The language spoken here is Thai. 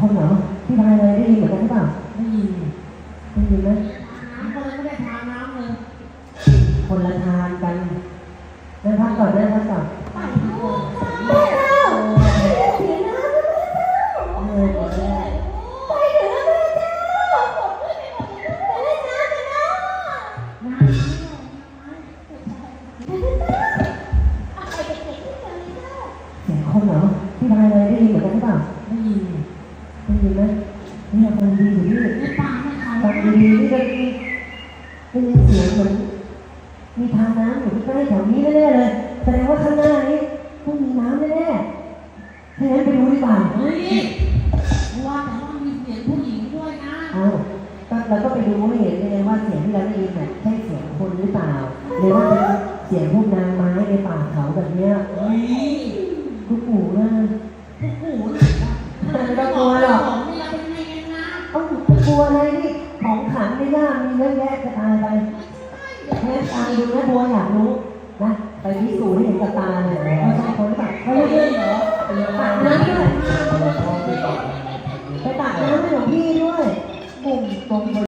พี่พายเลยได้ยินเหมือนกันหรือเปล่าได้ยินได้ยินไหมน้ำก็เลยไม่ได้ทานน้ำเลยคนละทานกันนั่งพักก่อนนั่งพักก่อนไปทุกคนเออหมดแล้วน้ำเสียงคนเหรอพี่พายเลยได้ยินเหมือนกันหรือเปล่าได้ยิน ได้ยินไหมนี่เราฟังดีอยู่นี่ไม่ปาไม่เขาฟังดีๆนี่ก็มีได้ยินเสียงเหมือนมีทางน้ำอยู่ใกล้ๆแถวนี้แน่ๆเลยแสดงว่าข้างหน้านี้ต้องมีน้ำแน่ๆถ้างั้นไปดูดีกว่าเฮ้ยว่าแต่ว่ามีเสียงผู้หญิงด้วยนะเอาก็เราก็ไปดูให้เห็นเลยว่าเสียงที่เราได้ยินน่ะใช่เสียงคนหรือเปล่าหรือว่าเป็นเสียงพวกนางไม้ในป่าเขาแบบเนี้ยเฮ้ยลูกปู่ ขลังในย่ามีเยอะแยะจะตายไปแค่ตายดูนะบัวอยากรู้นะไปพิสูจน์ให้เห็นกับตาเนี่ยเขาใช่คนหรือเปล่าเขาเลื่อนเหรอตักน้ำด้วยไปตักน้ำให้หลวงพี่ด้วยบุ่มตรงบน